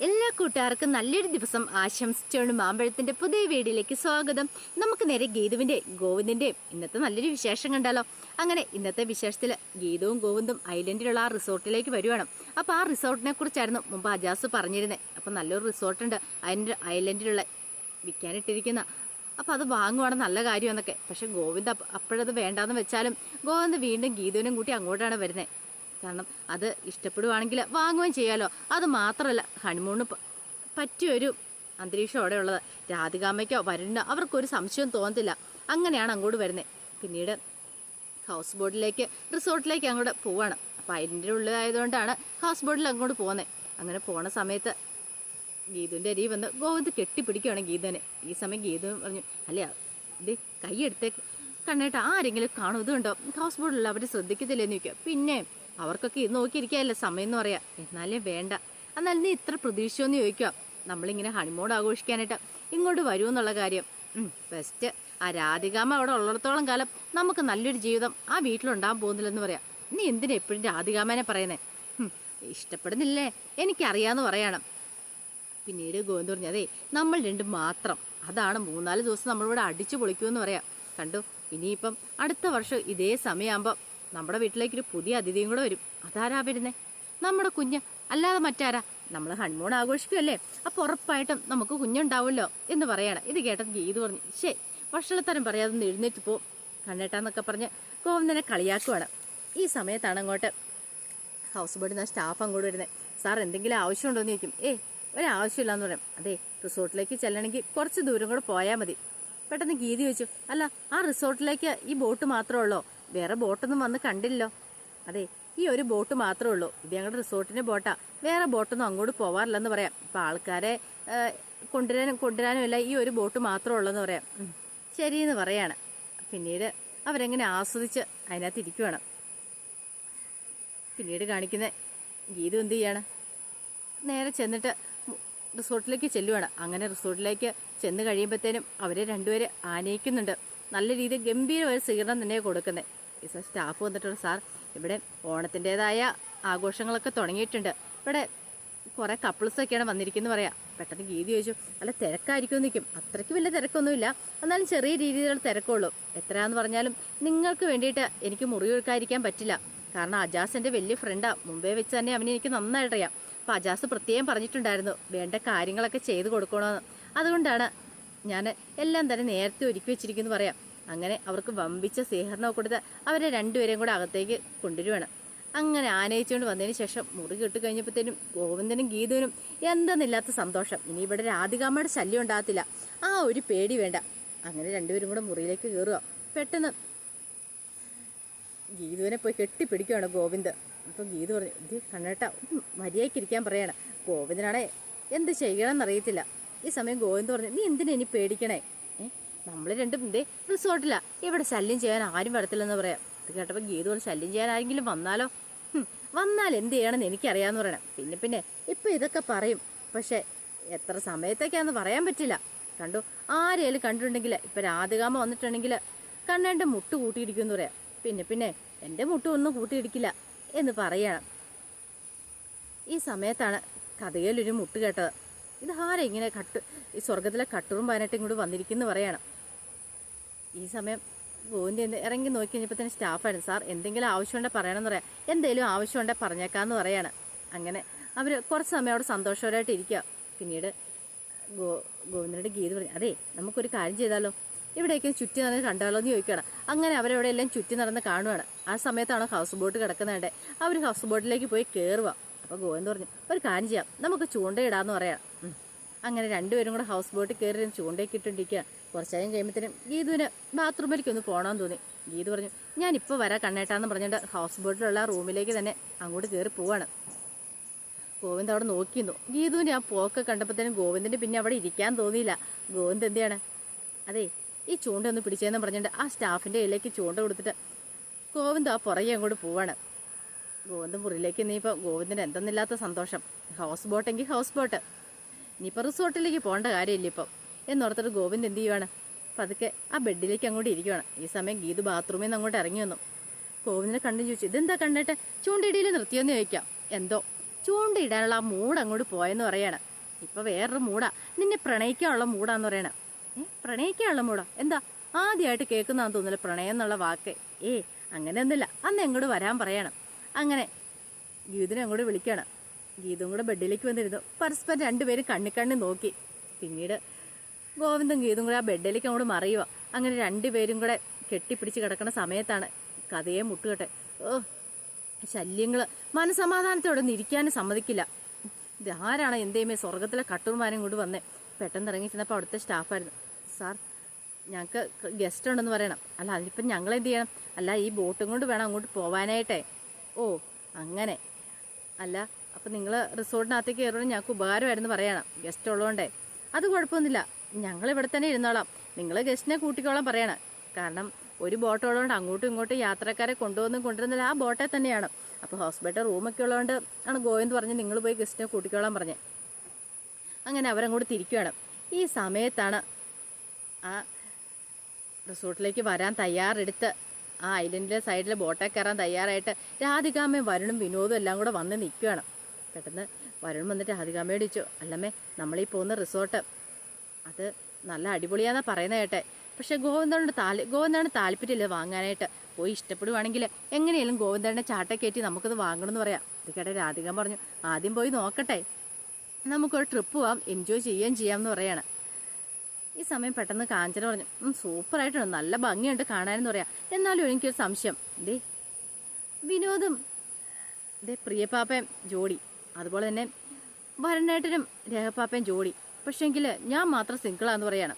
എല്ലാ കൂട്ടുകാർക്കും നല്ലൊരു ദിവസം ആശംസിച്ചുകൊണ്ട് മാമ്പഴത്തിന്റെ പുതിയ വീഡിയോയിലേക്ക് സ്വാഗതം. നമുക്ക് നേരെ ഗീതുവിന്റെ ഗോവിന്ദിന്റെ ഇന്നത്തെ നല്ലൊരു വിശേഷം കണ്ടാലോ? അങ്ങനെ ഇന്നത്തെ വിശേഷത്തിൽ ഗീതവും ഗോവിന്ദും ഐലൻഡിലുള്ള ആ റിസോർട്ടിലേക്ക് വരുവാണ്. അപ്പോൾ ആ റിസോർട്ടിനെ കുറിച്ചായിരുന്നു മുമ്പ് അജാസ് പറഞ്ഞിരുന്നത് അപ്പോൾ നല്ലൊരു റിസോർട്ടുണ്ട്. അതിന്റെ ഐലൻഡിലുള്ള വിൽക്കാനിട്ടിരിക്കുന്ന. അപ്പോൾ അത് വാങ്ങുവാണ് നല്ല കാര്യമെന്നൊക്കെ. പക്ഷെ ഗോവിന്ദ് അപ്പ- അപ്പോഴത് വേണ്ടാന്ന് വെച്ചാലും ഗോവിന്ദ് വീണ്ടും ഗീതുവിനും കൂട്ടി അങ്ങോട്ടാണ് വരുന്നത് കാരണം അത് ഇഷ്ടപ്പെടുവാണെങ്കിൽ വാങ്ങുകയും ചെയ്യാലോ. അത് മാത്രമല്ല ഹണിമൂണ് പ- പറ്റിയൊരു അന്തരീക്ഷം അവിടെ ഉള്ളത് രാധികാമ്മയ്ക്കോ വരുണിനോ അവർക്കൊരു സംശയം തോന്നത്തില്ല. അങ്ങനെയാണ് അങ്ങോട്ട് വരുന്നത് പിന്നീട് ഹൗസ് ബോട്ടിലേക്ക് റിസോർട്ടിലേക്ക് അങ്ങോട്ട് പോവാണ്. അപ്പോൾ അതിന്റെ ഉള്ളിലായതുകൊണ്ടാണ് ഹൗസ് ബോട്ടിൽ അങ്ങോട്ട് പോകുന്നത് അങ്ങനെ പോണ സമയത്ത് ഗീതുവിന്റെ അരി വന്ന് ഗോവിന്ദ് കെട്ടിപ്പിടിക്കുകയാണ് ഗീതുവിനെ ഈ സമയം ഗീതു പറഞ്ഞു അല്ലേ ഇത് കൈയെടുത്ത് കണ്ണേട്ട ആരെങ്കിലും കാണും. ഇതുണ്ടോ? ഹൗസ് ബോട്ടിലുള്ള അവർ ശ്രദ്ധിക്കത്തില്ലെന്ന് ചോദിക്കുക. പിന്നെ അവർക്കൊക്കെ ഇത് നോക്കിയിരിക്കാല്ലേ സമയം എന്ന് പറയാം. എന്നാലേ വേണ്ട. എന്നാൽ നീ ഇത്ര പ്രതീക്ഷയൊന്നും ചോദിക്കാം നമ്മളിങ്ങനെ ഹണിമൂൺ ആഘോഷിക്കാനായിട്ട് ഇങ്ങോട്ട് വരൂ എന്നുള്ള കാര്യം ബെസ്റ്റ് ആ രാധികാമ അവിടെ ഉള്ളിടത്തോളം കാലം നമുക്ക് നല്ലൊരു ജീവിതം ആ വീട്ടിലുണ്ടാകാൻ പോകുന്നില്ലെന്ന് പറയാം. നീ എന്തിനാ എപ്പോഴും രാധികാമനെ പറയുന്നേ? ഇഷ്ടപ്പെടുന്നില്ലേ? എനിക്കറിയാന്ന് പറയണം. പിന്നീട് ഗോവിന്ദ് പറഞ്ഞു അതെ നമ്മൾ രണ്ടും മാത്രം. അതാണ് മൂന്നാൽ ദിവസം നമ്മളിവിടെ അടിച്ചു പൊളിക്കുമെന്ന് പറയാം. കണ്ടു? ഇനിയിപ്പം അടുത്ത വർഷം ഇതേ സമയമാകുമ്പോൾ നമ്മുടെ വീട്ടിലേക്കൊരു പുതിയ അതിഥിയും കൂടെ വരും. അതാരാ വരുന്നേ? നമ്മുടെ കുഞ്ഞ്. അല്ലാതെ മറ്റാരാ? നമ്മൾ ഹൺമൂൺ ആഘോഷിക്കുമല്ലേ അപ്പോൾ ഉറപ്പായിട്ടും നമുക്ക് കുഞ്ഞുണ്ടാവുമല്ലോ എന്ന് പറയാണ്. ഇത് കേട്ടത് ഗീത് പറഞ്ഞു ശേ വഷളത്തരം പറയാതെ എഴുന്നേറ്റ് പോ. കണ്ണേട്ടാന്നൊക്കെ പറഞ്ഞ് ഗോവിന്ദനെ കളിയാക്കുവാണ്. ഈ സമയത്താണ് അങ്ങോട്ട് ഹൗസ് ബോർഡിൽ നിന്ന് സ്റ്റാഫ് അങ്ങോട്ട് വരുന്നത് സാർ എന്തെങ്കിലും ആവശ്യമുണ്ടോ? എന്ന് ചോദിക്കും. ഏ ഒരാവശ്യമില്ലാന്ന് പറയും. അതെ റിസോർട്ടിലേക്ക് ചെല്ലണമെങ്കിൽ കുറച്ച് ദൂരം കൂടെ പോയാൽ മതി. പെട്ടെന്ന് ഗീതി വെച്ചു അല്ല ആ റിസോർട്ടിലേക്ക് ഈ ബോട്ട് മാത്രമേ ഉള്ളോ? വേറെ ബോട്ടൊന്നും വന്ന് കണ്ടില്ലോ അതെ ഈ ഒരു ബോട്ട് മാത്രമേ ഉള്ളൂ. ഇത് ഞങ്ങളുടെ റിസോർട്ടിന്റെ ബോട്ടാ. വേറെ ബോട്ടൊന്നും അങ്ങോട്ട് പോവാറില്ലെന്ന് പറയാം. ഇപ്പം ആൾക്കാരെ കൊണ്ടുവരാനും കൊണ്ടുവരാനും ഇല്ല ഈ ഒരു ബോട്ട് മാത്രമേ ഉള്ളൂ എന്ന് പറയാം. ശരിയെന്ന് പറയാണ്. പിന്നീട് അവരെങ്ങനെ ആസ്വദിച്ച് അതിനകത്ത് ഇരിക്കുവാണ്. പിന്നീട് കാണിക്കുന്ന ഗീതു എന്ത് ചെയ്യാണ്? നേരെ ചെന്നിട്ട് റിസോർട്ടിലേക്ക് ചെല്ലുവാണ്. അങ്ങനെ റിസോർട്ടിലേക്ക് ചെന്ന് കഴിയുമ്പോഴത്തേനും അവരെ രണ്ടുപേരെ ആനയിക്കുന്നുണ്ട്. നല്ല രീതിയിൽ ഗംഭീരമായ സ്വീകരണം തന്നെ കൊടുക്കുന്നത് സ്റ്റാഫ് വന്നിട്ടുണ്ട് സാർ. ഇവിടെ ഓണത്തിന്റെതായ ആഘോഷങ്ങളൊക്കെ തുടങ്ങിയിട്ടുണ്ട്. ഇവിടെ കുറേ കപ്പിൾസൊക്കെയാണ് വന്നിരിക്കുന്നത് പറയാം. പെട്ടെന്ന് ഗീതി ചോദിച്ചു അല്ല തിരക്കായിരിക്കും നിൽക്കും അത്രയ്ക്ക് വലിയ തിരക്കൊന്നുമില്ല. എന്നാലും ചെറിയ രീതിയിലുള്ള തിരക്കുള്ളൂ. എത്രയാന്ന് പറഞ്ഞാലും നിങ്ങൾക്ക് വേണ്ടിയിട്ട് എനിക്ക് മുറി ഒഴുക്കാതിരിക്കാൻ പറ്റില്ല. കാരണം അജാസ് എന്റെ വലിയ ഫ്രണ്ടാണ് മുമ്പേ വെച്ച് തന്നെ അവനെ എനിക്ക് നന്നായിട്ട് അറിയാം അപ്പം അജാസ് പ്രത്യേകം പറഞ്ഞിട്ടുണ്ടായിരുന്നു വേണ്ട കാര്യങ്ങളൊക്കെ ചെയ്തു കൊടുക്കണമെന്ന് അതുകൊണ്ടാണ് ഞാൻ എല്ലാം തന്നെ നേരത്തെ ഒരുക്കി വെച്ചിരിക്കുന്നു പറയാം. അങ്ങനെ അവർക്ക് വമ്പിച്ച സ്വീകരണമൊക്കെ കൊടുത്ത് അവരെ രണ്ടുപേരെയും കൂടെ അകത്തേക്ക് കൊണ്ടുവരുവാണ്. അങ്ങനെ ആനയിച്ചുകൊണ്ട് വന്നതിന് ശേഷം മുറി കെട്ട് കഴിഞ്ഞപ്പോഴത്തേനും ഗോവിന്ദനും ഗീതുവിനും എന്തെന്നില്ലാത്ത സന്തോഷം. ഇനി ഇവിടെ രാധികാമ്മയുടെ ശല്യം ഉണ്ടാകത്തില്ല. ആ ഒരു പേടി വേണ്ട. അങ്ങനെ രണ്ടുപേരും കൂടെ മുറിയിലേക്ക് കയറുക പെട്ടെന്ന് ഗീതുവിനെ പോയി കെട്ടിപ്പിടിക്കുകയാണ് ഗോവിന്ദ്. അപ്പം ഗീതു പറഞ്ഞു ഇത് കണ്ണേട്ട മര്യാദയ്ക്ക് ഇരിക്കാൻ പറയണം. ഗോവിന്ദനാണെ എന്ത് ചെയ്യണമെന്ന് അറിയത്തില്ല ഈ സമയം ഗോവിന്ദ് പറഞ്ഞു നീ എന്തിനാ ഇനി പേടിക്കണേ? നമ്മൾ രണ്ടും ഇതേ റിസോർട്ടില്ല ഇവിടെ ശല്യം ചെയ്യാൻ ആരും വരത്തില്ലെന്ന് പറയാം. അത് കേട്ടപ്പോൾ ഗീത പോലെ ശല്യം ചെയ്യാൻ ആരെങ്കിലും വന്നാലോ? വന്നാൽ എന്ത് ചെയ്യണമെന്ന് എനിക്കറിയാമെന്ന് പറയണം. പിന്നെ പിന്നെ ഇപ്പം ഇതൊക്കെ പറയും. പക്ഷേ എത്ര സമയത്തേക്കാന്ന് പറയാൻ പറ്റില്ല. കണ്ടു ആരെയും കണ്ടിട്ടുണ്ടെങ്കിൽ ഇപ്പം രാധികാമ വന്നിട്ടുണ്ടെങ്കിൽ കണ്ണേന്റെ മുട്ട് കൂട്ടിയിടിക്കും എന്ന് പറയാം. പിന്നെ പിന്നെ എന്റെ മുട്ട് ഒന്നും കൂട്ടിയിടിക്കില്ല എന്ന് പറയണം. ഈ സമയത്താണ് കഥയിലൊരു മുട്ട് കേട്ടത്. ഇത് ആരെ ഇങ്ങനെ കട്ട് ഈ സ്വർഗത്തിലെ കട്ടുറും പതിനെട്ടും ഇങ്ങോട്ട് വന്നിരിക്കുന്നു പറയണം. ഈ സമയം ഗോവിന്ദ് എന്ത് ഇറങ്ങി നോക്കി കഴിഞ്ഞപ്പോൾ തന്നെ സ്റ്റാഫായിരുന്നു സാർ എന്തെങ്കിലും ആവശ്യമുണ്ടെങ്കിൽ പറയണമെന്ന് പറയാം. എന്തെങ്കിലും ആവശ്യമുണ്ടെങ്കിൽ പറഞ്ഞേക്കാമെന്ന് പറയാണ്. അങ്ങനെ അവർ കുറച്ച് സമയം അവിടെ സന്തോഷകരമായിട്ട് ഇരിക്കുക പിന്നീട് ഗോ ഗോവിന്ദനോട് ഗീത് പറഞ്ഞു അതെ നമുക്കൊരു കാര്യം ചെയ്താലോ? ഇവിടെയൊക്കെ ചുറ്റി നടന്ന് കണ്ടാലോ എന്ന് ചോദിക്കണം അങ്ങനെ അവരവിടെ എല്ലാം ചുറ്റി നടന്ന് കാണുവാണ്. ആ സമയത്താണ് ഹൗസ് ബോട്ട് കിടക്കുന്നുണ്ട് അവർ ഹൗസ് ബോട്ടിലേക്ക് പോയി കയറുക അപ്പോൾ ഗോവിന്ദ് പറഞ്ഞു ഒരു കാര്യം ചെയ്യാം. നമുക്ക് ചൂണ്ടയിടാമെന്ന് പറയാം. അങ്ങനെ രണ്ടുപേരും കൂടെ ഹൗസ് ബോട്ടിൽ കയറി ചൂണ്ടയൊക്കെ ഇട്ടുണ്ടിരിക്കുക കുറച്ച് നേരം കഴിയുമ്പോഴത്തേനും ഗീതുവിന് ബാത്റൂമിലേക്ക് ഒന്ന് പോകണമെന്ന് തോന്നി. ഗീതു പറഞ്ഞു ഞാനിപ്പോൾ വരാം കണ്ണേട്ടാന്ന് പറഞ്ഞിട്ട് ഹൗസ് ബോട്ടിലുള്ള റൂമിലേക്ക് തന്നെ അങ്ങോട്ട് കയറി പോവാണ്. ഗോവിന്ദ് അവിടെ നോക്കിയിരുന്നു. ഗീതുവിന്റെ ആ പോക്ക് കണ്ടപ്പോഴത്തേനും ഗോവിന്ദിന്റെ പിന്നെ അവിടെ ഇരിക്കാൻ തോന്നിയില്ല. ഗോവിന്ദ് എന്തിയാണ്? അതെ ഈ ചൂണ്ട ഒന്ന് പിടിച്ചതെന്ന് പറഞ്ഞിട്ട് ആ സ്റ്റാഫിന്റെ കയ്യിലേക്ക് ചൂണ്ട കൊടുത്തിട്ട് ഗോവിന്ദ് ആ പുറകെ അങ്ങോട്ട് പോവാണ്. ഗോവിന്ദ് മുറിയിലേക്ക് ഇനിയിപ്പോൾ ഗോവിന്ദിന് എന്തെന്നില്ലാത്ത സന്തോഷം. ഹൗസ് ബോട്ടെങ്കിൽ ഹൗസ് ബോട്ട് ഇനിയിപ്പോൾ റിസോർട്ടിലേക്ക് പോകേണ്ട കാര്യമില്ല ഇപ്പം. എന്നോർത്തിട്ട് ഗോവിന്ദ് എന്ത് ചെയ്യുവാണ്? പതുക്കെ ആ ബെഡിലേക്ക് അങ്ങോട്ട് ഇരിക്കുവാണ്. ഈ സമയം ഗീത് ബാത്റൂമിൽ നിന്ന് അങ്ങോട്ട് ഇറങ്ങി വന്നു. ഗോവിന്ദിനെ കണ്ടു ചോദിച്ചു ഇതെന്താ കണ്ടിട്ട്? ചൂണ്ടയിടിയിൽ നിർത്തിയെന്ന് ചോദിക്കാം. എന്തോ? ചൂണ്ടയിടാനുള്ള ആ മൂഡ് അങ്ങോട്ട് പോയെന്ന് പറയാണ്. ഇപ്പൊ വേറൊരു മൂടാ. നിന്നെ പ്രണയിക്കാനുള്ള മൂടാന്ന് പറയണ. ഏ? പ്രണയിക്കാനുള്ള മൂടാ? എന്താ? ആദ്യമായിട്ട് കേൾക്കുന്നതാന്ന് തോന്നില്ല പ്രണയം എന്നുള്ള വാക്ക്. ഏ അങ്ങനെയൊന്നുമില്ല അന്ന് എങ്ങോട്ട് വരാൻ പറയണം. അങ്ങനെ ഗീതിനെ അങ്ങോട്ട് വിളിക്കണം. ഗീതും കൂടെ ബെഡിലേക്ക് വന്നിരുന്നു. പരസ്പരം രണ്ടുപേരും കണ്ണിക്കണ്ണി നോക്കി. പിന്നീട് ഗോവിന്ദും ഗീതും കൂടെ ആ ബെഡിലേക്ക് അങ്ങോട്ട് മറിയുക അങ്ങനെ രണ്ടുപേരും കൂടെ കെട്ടിപ്പിടിച്ച് കിടക്കുന്ന സമയത്താണ് കഥയെ മുട്ടുകട്ടെ. ഓ ശല്യങ്ങൾ മനസമാധാനത്തോടെ ഒന്ന് സമ്മതിക്കില്ല. ഇത് ആരാണ് എന്തേമേ സ്വർഗത്തിലെ കട്ടൂർമാരും കൊണ്ട് വന്നേ. പെട്ടെന്ന് ഇറങ്ങി ചെന്നപ്പോൾ അവിടുത്തെ സ്റ്റാഫായിരുന്നു. സാർ ഞങ്ങൾക്ക് ഗസ്റ്റ് ഉണ്ടെന്ന് പറയണം. അല്ല അതിപ്പം ഞങ്ങൾ എന്ത് ചെയ്യണം? അല്ല ഈ ബോട്ടും കൊണ്ട് വേണം അങ്ങോട്ട് പോവാനായിട്ടേ. ഓ അങ്ങനെ. അല്ല അപ്പം നിങ്ങൾ റിസോർട്ടിനകത്തേക്ക് കയറുമ്പോൾ ഞങ്ങൾക്ക് ഉപകാരമായിരുന്നു പറയണം. ഗസ്റ്റ് ഉള്ളതുകൊണ്ടേ അത് കുഴപ്പമൊന്നുമില്ല. ഞങ്ങൾ ഇവിടെ തന്നെ ഇരുന്നോളാം. നിങ്ങൾ ഗസ്റ്റിനെ കൂട്ടിക്കോളാം പറയണം. കാരണം ഒരു ബോട്ട് ഉള്ളതുകൊണ്ട് അങ്ങോട്ടും ഇങ്ങോട്ടും യാത്രക്കാരെ കൊണ്ടുവന്നും കൊണ്ടുവരുന്നില്ല. ആ ബോട്ടെ തന്നെയാണ്. അപ്പോൾ ഹോസ്പിറ്റൽ റൂമൊക്കെ ഉള്ളതുകൊണ്ട് ആണ് ഗോയെന്ന് പറഞ്ഞ് നിങ്ങൾ പോയി ഗസ്റ്റിനെ കൂട്ടിക്കോളാൻ പറഞ്ഞേ. അങ്ങനെ അവരങ്ങോട്ട് തിരിക്കുകയാണ് ഈ സമയത്താണ് ആ റിസോർട്ടിലേക്ക് വരാൻ തയ്യാറെടുത്ത് ആ ഐലൻഡിലെ സൈഡിലെ ബോട്ടെ കയറാൻ തയ്യാറായിട്ട് രാധികാമ്മയും വരുണും വിനോദും എല്ലാം കൂടെ വന്ന് നിൽക്കുകയാണ് പെട്ടെന്ന് വരുൺ വന്നിട്ട് രാധികാമ്മയോട് ചോദിച്ചു അല്ലമ്മേ നമ്മളീ പോകുന്ന റിസോർട്ട് അത് നല്ല അടിപൊളിയാന്നാ പറയുന്നത് കേട്ടെ. പക്ഷെ ഗോവിന്ദനോട് താൽ ഗോവിന്ദനാണ് താല്പര്യമില്ല വാങ്ങാനായിട്ട്. പോയി ഇഷ്ടപ്പെടുവാണെങ്കിൽ എങ്ങനെയാലും ഗോവിന്ദനെ ചാട്ട കയറ്റി നമുക്കത് വാങ്ങണമെന്ന് പറയാം. ഇത് കേട്ടെ രാധിക പറഞ്ഞു ആദ്യം പോയി നോക്കട്ടെ. നമുക്കൊരു ട്രിപ്പ് പോവാം എൻജോയ് ചെയ്യുകയും ചെയ്യാമെന്ന് പറയാണ്. ഈ സമയം പെട്ടെന്ന് കാഞ്ചന പറഞ്ഞു സൂപ്പറായിട്ടുണ്ട്. നല്ല ഭംഗിയുണ്ട് കാണാനെന്ന് പറയാം. എന്നാലും എനിക്കൊരു സംശയം. ദേ വിനോദും ദേ പ്രിയപ്പാപ്പയും ജോഡി. അതുപോലെ തന്നെ ഭരണേട്ടനും രേഖപ്പാപ്പയും ജോഡി. പക്ഷേങ്കിൽ ഞാൻ മാത്രം സിംഗിളാന്ന് പറയണം.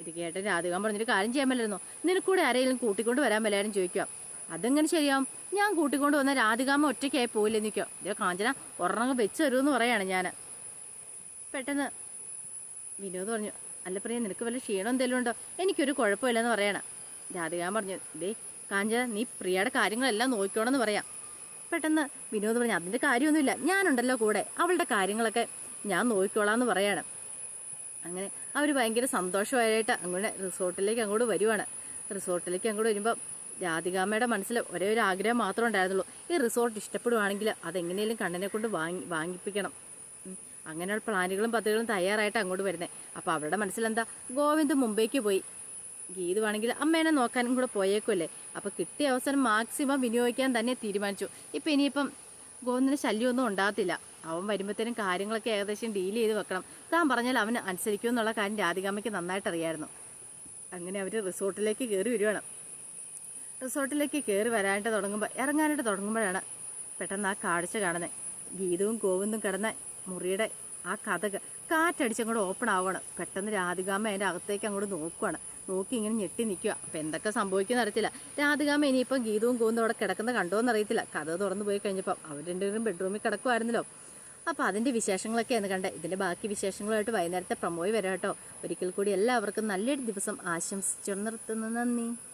ഇത് കേട്ട് രാധികാൻ പറഞ്ഞിട്ട് കാര്യം ചെയ്യാൻ മേലായിരുന്നു. നിനക്കൂടെ ആരെങ്കിലും കൂട്ടിക്കൊണ്ട് വരാൻ പറ്റാരും ചോദിക്കുക. അതെങ്ങനെ ശരിയാവും? ഞാൻ കൂട്ടിക്കൊണ്ട് വന്ന രാധികാമ്മ ഒറ്റയ്ക്കായി പോയില്ലേ നിൽക്കോ ഇതേ കാഞ്ചന ഒരെണ്ണം വെച്ച് തരുമെന്ന് പറയാണ് ഞാൻ പെട്ടെന്ന് വിനോദ് പറഞ്ഞു അല്ല പ്രിയ നിനക്ക് വല്ല ക്ഷീണം എന്തെങ്കിലും ഉണ്ടോ? എനിക്കൊരു കുഴപ്പമില്ലെന്ന് പറയണം. രാധികാൻ പറഞ്ഞു ദേ കാഞ്ചന നീ പ്രിയയുടെ കാര്യങ്ങളെല്ലാം നോക്കിക്കോണമെന്ന് പറയാം. പെട്ടെന്ന് വിനോദ് പറഞ്ഞു അതിന്റെ കാര്യമൊന്നുമില്ല. ഞാനുണ്ടല്ലോ കൂടെ. അവളുടെ കാര്യങ്ങളൊക്കെ ഞാൻ നോക്കിക്കോളാന്ന് പറയാണ്. അങ്ങനെ അവർ ഭയങ്കര സന്തോഷമായിട്ട് അങ്ങോട്ട് റിസോർട്ടിലേക്ക് അങ്ങോട്ട് വരുവാണ്. റിസോർട്ടിലേക്ക് അങ്ങോട്ട് വരുമ്പോൾ രാധികാമ്മയുടെ മനസ്സിൽ ഒരേ ഒരു ആഗ്രഹം മാത്രമേ ഉണ്ടായിരുന്നുള്ളൂ. ഈ റിസോർട്ട് ഇഷ്ടപ്പെടുവാണെങ്കിൽ അതെങ്ങനെയും കണ്ണനെ കൊണ്ട് വാങ്ങി വാങ്ങിപ്പിക്കണം. അങ്ങനെയുള്ള പ്ലാനുകളും പദ്ധതികളും തയ്യാറായിട്ട് അങ്ങോട്ട് വരുന്നത് അപ്പോൾ അവരുടെ മനസ്സിലെന്താ? ഗോവിന്ദ് മുംബൈക്ക് പോയി. ഗീത് വേണമെങ്കിൽ അമ്മേനെ നോക്കാനും കൂടെ പോയേക്കുമല്ലേ അപ്പോൾ കിട്ടിയ അവസരം മാക്സിമം വിനിയോഗിക്കാൻ തന്നെ തീരുമാനിച്ചു. ഇപ്പം ഇനിയിപ്പം ഗോവിന്ദിന് ശല്യമൊന്നും ഉണ്ടാകത്തില്ല. അവൻ വരുമ്പോഴത്തേനും കാര്യങ്ങളൊക്കെ ഏകദേശം ഡീൽ ചെയ്ത് വെക്കണം. താൻ പറഞ്ഞാൽ അവന് അനുസരിക്കും എന്നുള്ള കാര്യം രാധികാമ്മയ്ക്ക് നന്നായിട്ട് അറിയായിരുന്നു. അങ്ങനെ അവർ റിസോർട്ടിലേക്ക് കയറി വരുവാണ് റിസോർട്ടിലേക്ക് കയറി വരാനായിട്ട് തുടങ്ങുമ്പോൾ ഇറങ്ങാനായിട്ട് തുടങ്ങുമ്പോഴാണ് പെട്ടെന്ന് ആ കാഴ്ച കാണുന്നത് ഗീതവും ഗോവിന്ദും കിടന്ന മുറിയുടെ ആ കഥക് കാറ്റടിച്ചങ്ങോട്ട് ഓപ്പൺ ആവുകയാണ്. പെട്ടെന്ന് രാധികാമ്മ അതിന്റെ അകത്തേക്ക് അങ്ങോട്ട് നോക്കുവാണ്. നോക്കി ഇങ്ങനെ ഞെട്ടി നിൽക്കുക അപ്പം എന്തൊക്കെ സംഭവിക്കുന്ന അറിയത്തില്ല. രാധികാമ്മ ഇനിയിപ്പം ഗീതവും ഗോവിന്ദും അവിടെ കിടക്കുന്ന കണ്ടോന്ന് എന്നറിയത്തില്ല കഥ തുറന്നു പോയി കഴിഞ്ഞപ്പം അവർ രണ്ടുപേരും ബെഡ്റൂമിൽ കിടക്കുമായിരുന്നല്ലോ അപ്പോൾ അതിന്റെ വിശേഷങ്ങളൊക്കെയാണ് കണ്ട ഇതിന്റെ ബാക്കി വിശേഷങ്ങളുമായിട്ട് വൈകുന്നേരത്തെ പ്രമോയി വരാം കേട്ടോ. ഒരിക്കൽ കൂടി എല്ലാവർക്കും നല്ലൊരു ദിവസം ആശംസിച്ചു നിർത്തുന്നു. നന്ദി.